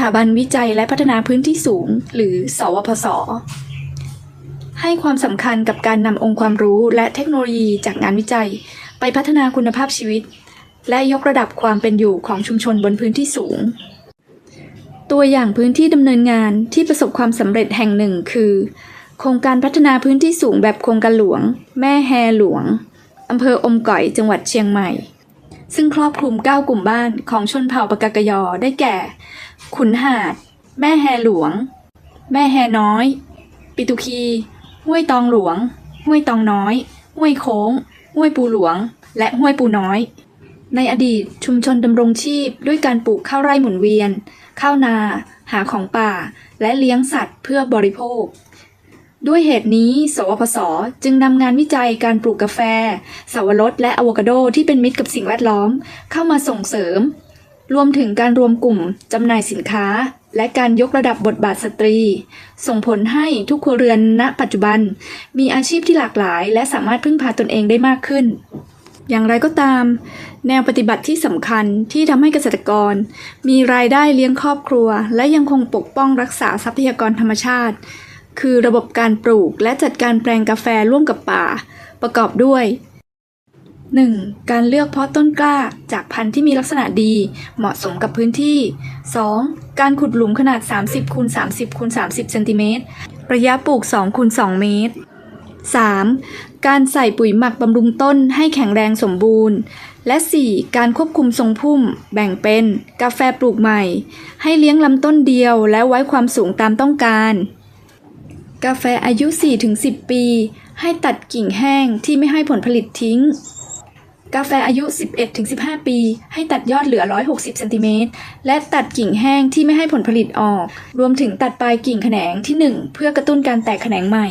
ถาบันวิจัยและพัฒนาพื้นที่สูง หรือ สวพสให้ความสำคัญกับการนำองค์ความรู้และเทคโนโลยีจากงานวิจัย ไปพัฒนาคุณภาพชีวิต และยกระดับความเป็นอยู่ของชุมชนบนพื้นที่สูง ตัวอย่างพื้นที่ดำเนินงานที่ประสบความสำเร็จแห่งหนึ่งคือ โครงการพัฒนาพื้นที่สูงแบบโครงการหลวง แม่แฮหลวงอำเภออมก๋อยจังหวัดเชียงใหม่ซึ่งครอบคลุม 9 กลุ่มบ้านของชนเผ่าปากากยอได้แก่ ขุนหาด แม่แฮหลวง แม่แฮน้อย ปิตุคีห้วยตองหลวง ห้วยตองน้อย ห้วยโค้ง ห้วยปูหลวง และห้วยปูน้อย ในอดีตชุมชนดำรงชีพด้วยการปลูกข้าวไร่หมุนเวียน ข้าวนา หาของป่า และเลี้ยงสัตว์เพื่อบริโภคด้วยเหตุนี้ สวพสจึงนำงานวิจัยการปลูกกาแฟ สาวรสและอะโวคาโดที่เป็นมิตรกับสิ่งแวดล้อม เข้ามาส่งเสริม รวมถึงการรวมกลุ่มจำหน่ายสินค้า และการยกระดับบทบาทสตรี ส่งผลให้ทุกครัวเรือนณ ปัจจุบัน มีอาชีพที่หลากหลาย และสามารถพึ่งพาตนเองได้มากขึ้น อย่างไรก็ตาม แนวปฏิบัติที่สำคัญที่ทำให้เกษตรกร มีรายได้เลี้ยงครอบครัว และยังคงปกป้องรักษาทรัพยากรธรรมชาติ คือระบบการปลูกและจัดการแปลงกาแฟร่วมกับป่า ประกอบด้วย 1. การเลือกเพาะต้นกล้าจากพันธุ์ที่มีลักษณะดี เหมาะสมกับพื้นที่ 2. การขุดหลุมขนาด 30คูณ30คูณ30เซนติเมตรระยะปลูก2คูณ2เมตร 3. การใส่ปุ๋ยหมักบำรุงต้นให้แข็งแรงสมบูรณ์ และ 4. การควบคุมทรงพุ่ม แบ่งเป็น กาแฟปลูกใหม่ ให้เลี้ยงลำต้นเดียวและไว้ความสูงตามต้องการ กาแฟอายุ 4-10 ปี ให้ตัดกิ่งแห้งที่ไม่ให้ผลผลิตทิ้ง กาแฟอายุ 11-15 ปี ให้ตัดยอดเหลือ 160 เซนติเมตร และตัดกิ่งแห้งที่ไม่ให้ผลผลิตออก รวมถึงตัดปลายกิ่งแขนงที่ 1 เพื่อกระตุ้นการแตกแขนงใหม่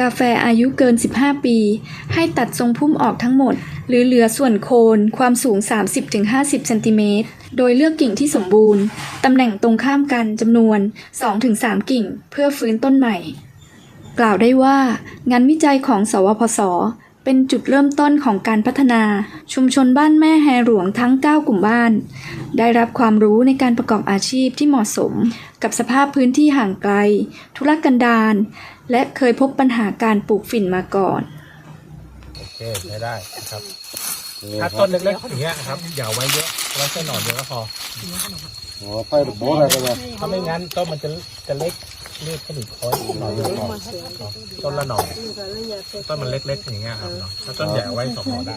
กาแฟอายุเกิน 15 ปี ให้ตัดทรงพุ่มออกทั้งหมด หรือเหลือส่วนโคนความสูง 30-50 เซนติเมตร โดยเลือกกิ่งที่สมบูรณ์ ตำแหน่งตรงข้ามกันจำนวน 2-3 กิ่ง เพื่อฟื้นต้นใหม่ กล่าวได้ว่างานวิจัยของ สวพส เป็นจุดเริ่มต้นของการพัฒนา ชุมชนบ้านแม่แฮหลวงทั้ง 9 กลุ่มบ้าน ได้รับความรู้ในการประกอบอาชีพที่เหมาะสม กับสภาพพื้นที่ห่างไกลทุรกันดารและเคยพบปัญหาการปลูกฝิ่นมาก่อน โอเคใช้ได้นะครับถ้าต้นเล็กๆอย่างเงี้ยครับอย่าไว้เยอะไว้แค่หน่อเดียวก็พออ๋อไฟโบอะไรกันเลยถ้าไม่งั้นต้นมันจะจะเล็ก เรียกผลิตคอยหน่อเดียวพอต้นละหน่อต้นมันเล็กๆอย่างเงี้ยครับเนาะถ้าต้นใหญ่เอาไว้สองหน่อได้